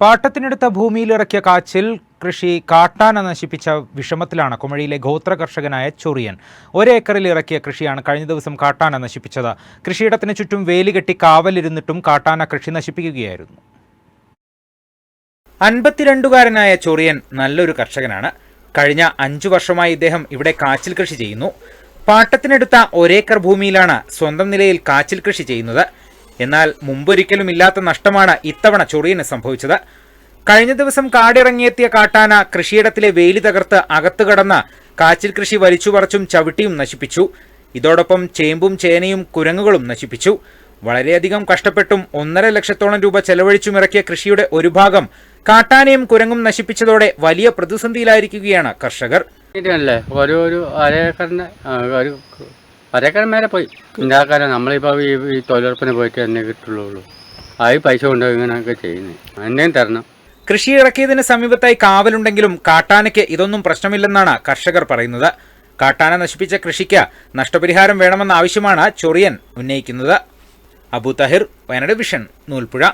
പാട്ടത്തിനെടുത്ത ഭൂമിയിലിറക്കിയ കാച്ചിൽ കൃഷി കാട്ടാന നശിപ്പിച്ച വിഷമത്തിലാണ് കുമഴിയിലെ ഗോത്ര കർഷകനായ ചൊറിയൻ. ഒരേക്കറിൽ ഇറക്കിയ കൃഷിയാണ് കഴിഞ്ഞ ദിവസം കാട്ടാന നശിപ്പിച്ചത്. കൃഷിയിടത്തിന് ചുറ്റും വേലി കെട്ടി കാവലിരുന്നിട്ടും കാട്ടാന കൃഷി നശിപ്പിക്കുകയായിരുന്നു. അൻപത്തിരണ്ടുകാരനായ ചൊറിയൻ നല്ലൊരു കർഷകനാണ്. കഴിഞ്ഞ അഞ്ചു വർഷമായി ഇദ്ദേഹം ഇവിടെ കാച്ചിൽ കൃഷി ചെയ്യുന്നു. പാട്ടത്തിനെടുത്ത ഒരേക്കർ ഭൂമിയിലാണ് സ്വന്തം നിലയിൽ കാച്ചിൽ കൃഷി ചെയ്യുന്നത്. എന്നാൽ മുമ്പൊരിക്കലും ഇല്ലാത്ത നഷ്ടമാണ് ഇത്തവണ ചൊറിയന് സംഭവിച്ചത്. കഴിഞ്ഞ ദിവസം കാടിറങ്ങിയെത്തിയ കാട്ടാന കൃഷിയിടത്തിലെ വേലി തകർത്ത് അകത്തു കടന്ന് കാച്ചിൽ കൃഷി വലിച്ചുപറച്ചും ചവിട്ടിയും നശിപ്പിച്ചു. ഇതോടൊപ്പം ചേമ്പും ചേനയും കുരങ്ങുകളും നശിപ്പിച്ചു. വളരെയധികം കഷ്ടപ്പെട്ടും ഒന്നര ലക്ഷത്തോളം രൂപ ചെലവഴിച്ചുമിറക്കിയ കൃഷിയുടെ ഒരു ഭാഗം കാട്ടാനയും കുരങ്ങും നശിപ്പിച്ചതോടെ വലിയ പ്രതിസന്ധിയിലായിരിക്കുകയാണ് കർഷകർ. ഒരു അരേക്കറിന് മേലെ പോയി. ഉണ്ടാക്കാനാണ് നമ്മളിപ്പോൾ ഈ ഈ തൊഴിലുറപ്പിന് പോയിട്ട് തന്നെ കിട്ടുള്ളൂ ആ ഈ പൈസ കൊണ്ടോ ഇങ്ങനെയൊക്കെ ചെയ്യുന്നത് എന്നെയും തരണം. കൃഷി ഇറക്കിയതിന് സമീപത്തായി കാവലുണ്ടെങ്കിലും കാട്ടാനയ്ക്ക് ഇതൊന്നും പ്രശ്നമില്ലെന്നാണ് കർഷകർ പറയുന്നത്. കാട്ടാന നശിപ്പിച്ച കൃഷിക്ക് നഷ്ടപരിഹാരം വേണമെന്ന ആവശ്യമാണ് ചൊറിയൻ ഉന്നയിക്കുന്നത്. അബു തഹിർ വയനാട് വിഷൻ നൂൽപ്പുഴ.